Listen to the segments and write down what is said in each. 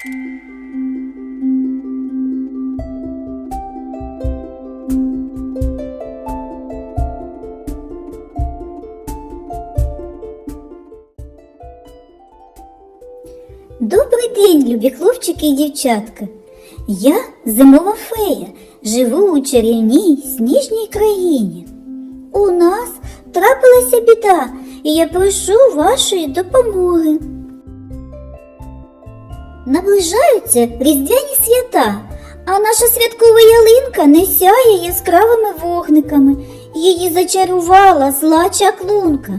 Добрий день, любі хлопчики і дівчатка. Я зимова фея, живу у чарівній сніжній країні. У нас трапилася біда, і я прошу вашої допомоги. Наближаються різдвяні свята, а наша святкова ялинка не сяє яскравими вогниками. Її зачарувала зла чаклунка.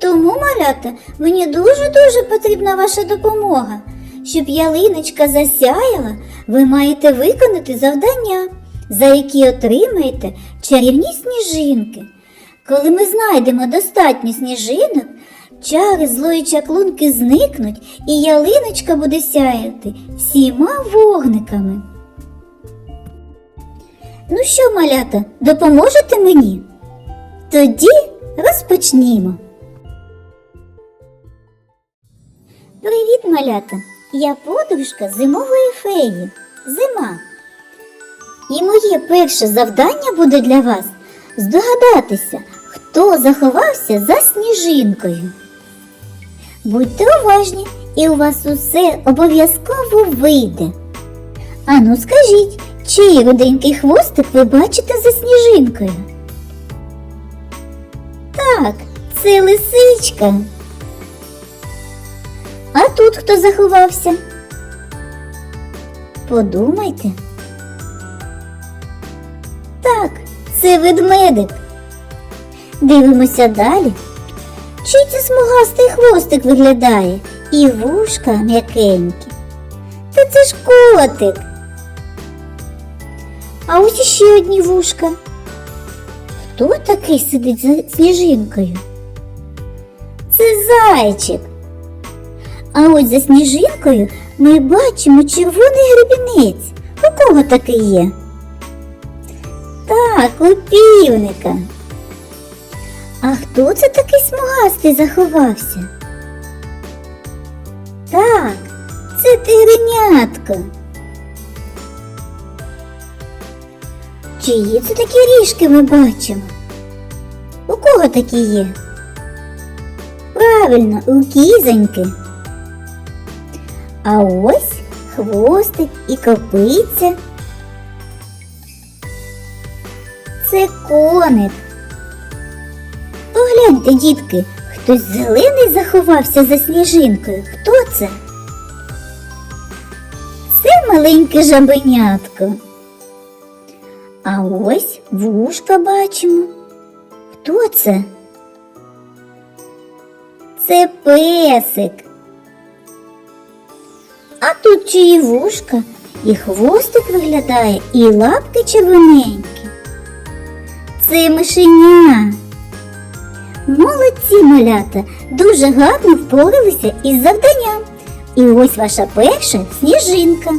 Тому, малята, мені дуже-дуже потрібна ваша допомога. Щоб ялиночка засяяла, ви маєте виконати завдання, за які отримаєте чарівні сніжинки. Коли ми знайдемо достатньо сніжинок, чари злої чаклунки зникнуть, і ялиночка буде сяяти всіма вогниками. Ну що, малята, допоможете мені? Тоді розпочнімо. Привіт, малята! Я подружка зимової феї. Зима. І моє перше завдання буде для вас здогадатися, хто заховався за сніжинкою. Будьте уважні, і у вас усе обов'язково вийде. Ану, скажіть, чий руденький хвостик ви бачите за сніжинкою? Так, це лисичка. А тут хто заховався? Подумайте. Так, це ведмедик. Дивимося далі. Чий це смугастий хвостик виглядає і вушка м'якенькі. Та це ж котик. А ось іще одні вушка. Хто такий сидить за сніжинкою? Це зайчик. А ось за сніжинкою ми бачимо червоний гребінець. У кого такий є? Так, у півника. А хто це такий смугастий заховався? Так, це тигренятко. Чиї це такі ріжки ми бачимо? У кого такі є? Правильно, у кізоньки. А ось хвостик і копиця. Це коник. Погляньте, дітки, хтось зелений заховався за сніжинкою. Хто це? Це маленьке жабенятко. А ось вушка бачимо. Хто це? Це песик. А тут чиї вушка, і хвостик виглядає, і лапки червоненькі. Це мишеня. Молодці малята, дуже гарно впоралися із завданням. І ось ваша перша сніжинка.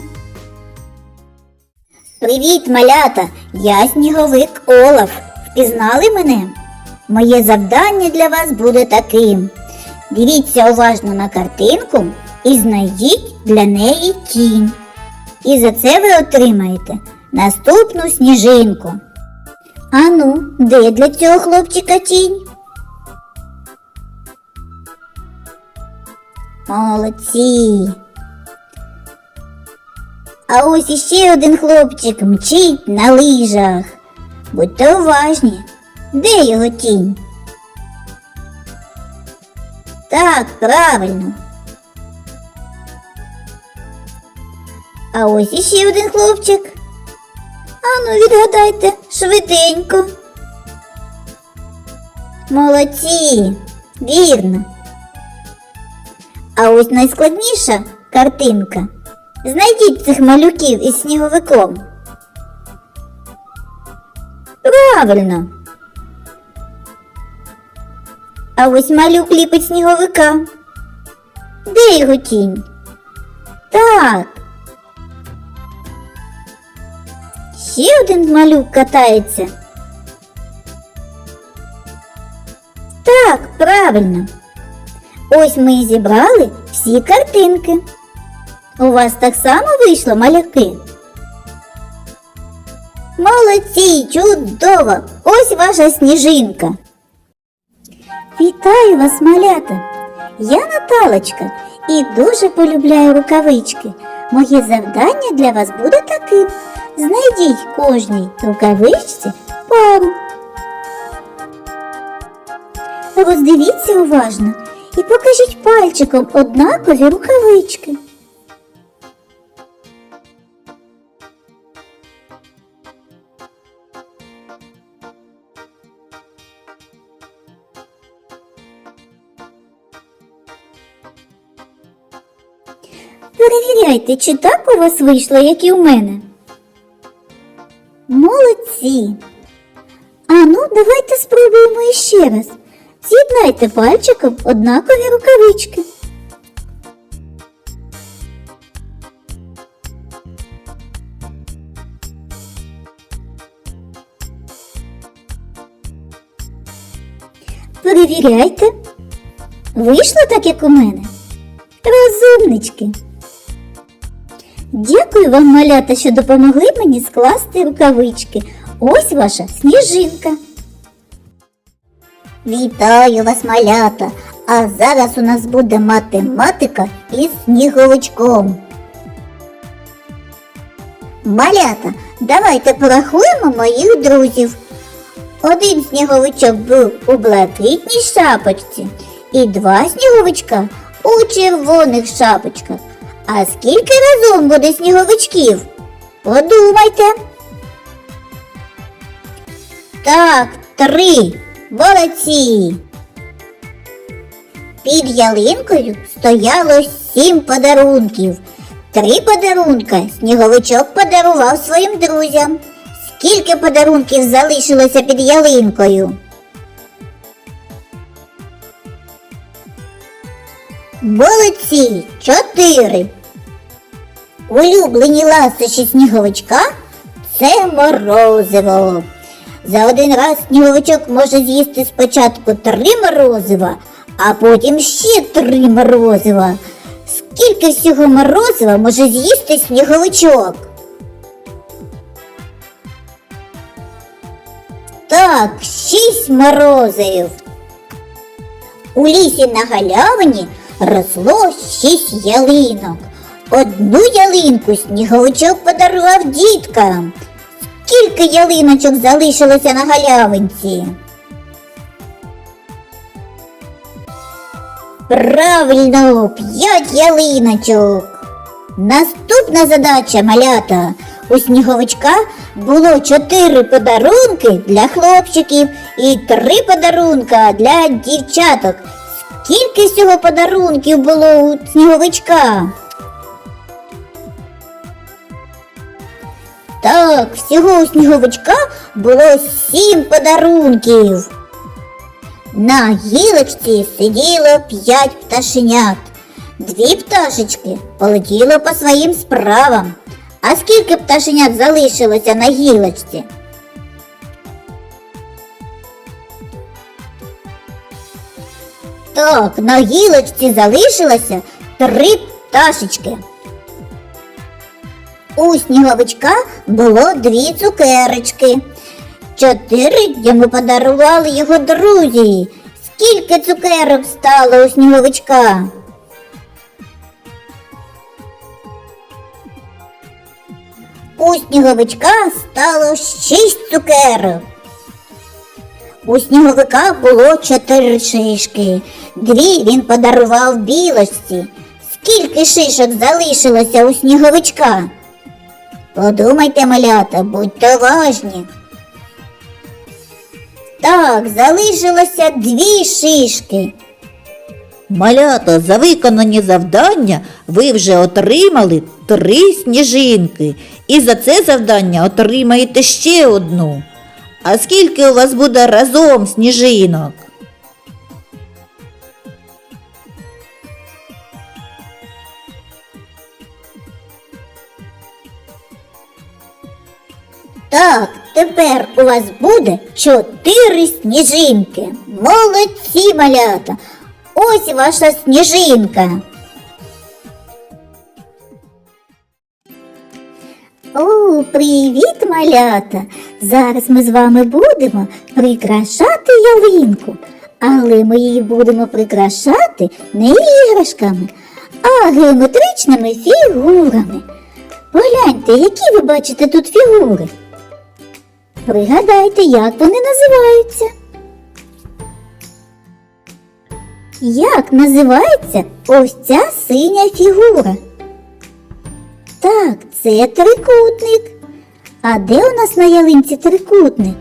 Привіт, малята! Я сніговик Олаф. Впізнали мене? Моє завдання для вас буде таким. Дивіться уважно на картинку і знайдіть для неї тінь. І за це ви отримаєте наступну сніжинку. Ану, де для цього хлопчика тінь? Молодці. А ось іще один хлопчик мчить на лижах. Будьте уважні, де його тінь? Так, правильно. А ось іще один хлопчик. Ану, відгадайте швиденько. Молодці, вірно. А ось найскладніша картинка. Знайдіть цих малюків із сніговиком. Правильно. А ось малюк ліпить сніговика. Де його тінь? Так. Ще один малюк катається. Так, правильно. Ось ми і зібрали всі картинки. У вас так само вийшло, малюки? Молодці, чудово! Ось ваша сніжинка. Вітаю вас, малята! Я Наталочка і дуже полюбляю рукавички. Моє завдання для вас буде таким. Знайдіть кожній рукавичці пару. Роздивіться уважно і покажіть пальчиком однакові рукавички. Перевіряйте, чи так у вас вийшло, як і у мене. Молодці. А ну, давайте спробуємо іще раз. З'єднайте пальчиком однакові рукавички. Перевіряйте. Вийшло так, як у мене. Розумнички. Дякую вам, малята, що допомогли мені скласти рукавички. Ось ваша сніжинка. Вітаю вас, малята! А зараз у нас буде математика із сніговичком. Малята, давайте порахуємо моїх друзів. Один сніговичок був у блакитній шапочці і два сніговичка у червоних шапочках. А скільки разом буде сніговичків? Подумайте. Так, три. Молодці. Під ялинкою стояло сім подарунків. Три подарунка сніговичок подарував своїм друзям. Скільки подарунків залишилося під ялинкою? Молодці, чотири. Улюблені ласощі сніговичка це морозиво. За один раз сніговичок може з'їсти спочатку три морозива, а потім ще три морозива. Скільки всього морозива може з'їсти сніговичок? Так, шість морозив. У лісі на галявині росло шість ялинок. Одну ялинку сніговичок подарував діткам. Скільки ялиночок залишилося на галявинці? Правильно, п'ять ялиночок. Наступна задача малята. У сніговичка було чотири подарунки для хлопчиків і три подарунка для дівчаток. Скільки всього подарунків було у сніговичка? Так, всього у сніговичка було сім подарунків. На гілочці сиділо п'ять пташенят. Дві пташечки полетіло по своїм справам. А скільки пташенят залишилося на гілочці? Так, на гілочці залишилося три пташечки. У сніговичка було дві цукерочки. Чотири йому подарували його друзі. Скільки цукерок стало у сніговичка? У сніговичка стало шість цукерок. У сніговика було чотири шишки. Дві він подарував білочці. Скільки шишок залишилося у сніговичка? Подумайте, малята, будьте уважні. Так, залишилося дві шишки. Малята, за виконані завдання ви вже отримали три сніжинки. І за це завдання отримаєте ще одну. А скільки у вас буде разом сніжинок? Так, тепер у вас буде чотири сніжинки. Молодці, малята. Ось ваша сніжинка. О, Привіт, малята! Зараз ми з вами будемо прикрашати ялинку, але ми її будемо прикрашати не іграшками, а геометричними фігурами. Погляньте, які ви бачите тут фігури. Пригадайте, як вони називаються. Як називається ось ця синя фігура? Так, це трикутник. А де у нас на ялинці трикутник?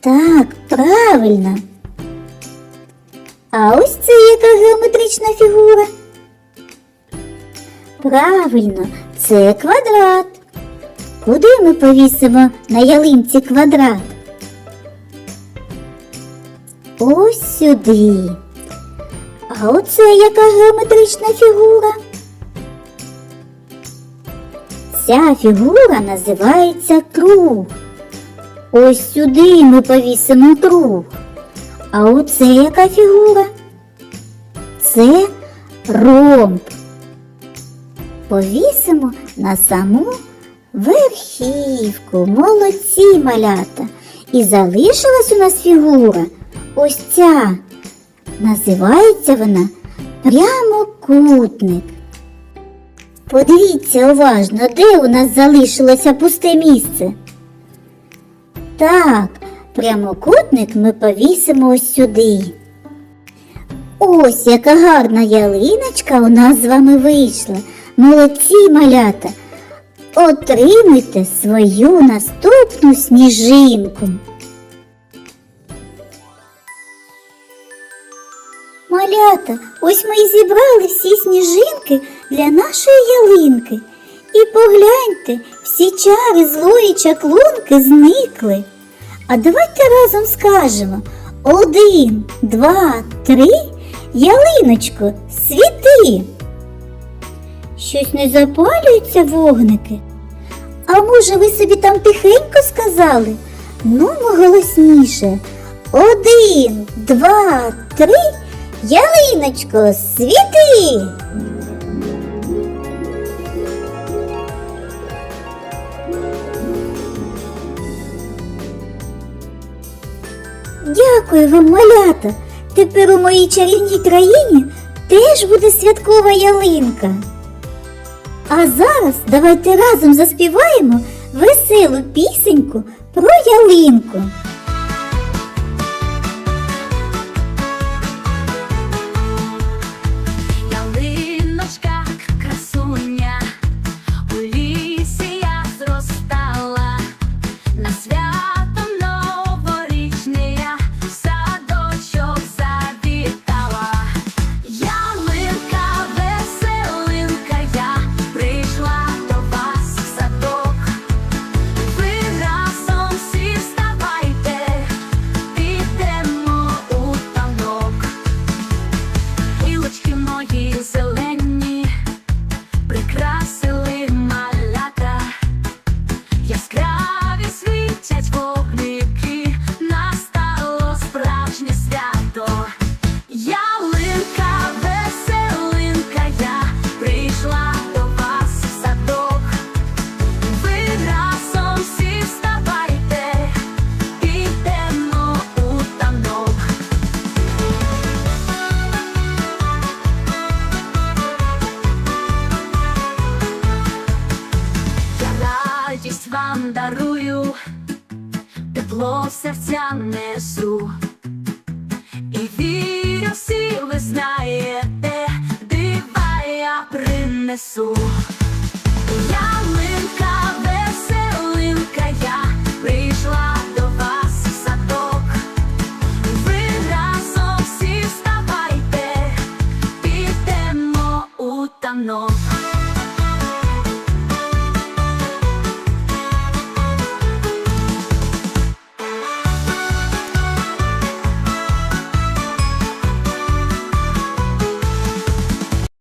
Так, правильно. А ось це яка геометрична фігура? Правильно, це квадрат. Куди ми повісимо на ялинці квадрат? Ось сюди. А оце яка геометрична фігура? Ця фігура називається круг. Ось сюди ми повісимо круг. А оце яка фігура? Це ромб. Повісимо на саму верхівку. Молодці малята. І залишилась у нас фігура. Ось ця. Називається вона прямокутник. Подивіться уважно, де у нас залишилося пусте місце. Так, прямокутник ми повісимо ось сюди. Ось яка гарна ялиночка у нас з вами вийшла. Молодці малята. Отримуйте свою наступну сніжинку. Малята, ось ми і зібрали всі сніжинки для нашої ялинки. І погляньте, всі чари злої чаклунки зникли. А давайте разом скажемо один, два, три, ялиночко, світи. Щось не запалюються вогники. А може ви собі там тихенько сказали? Ну, голосніше. Один, два, три, ялиночко, світи. Дякую вам, малята. Тепер у моїй чарівній країні теж буде святкова ялинка. А зараз давайте разом заспіваємо веселу пісеньку про ялинку. В несу. І вірю, ви знаєте, дива я принесу.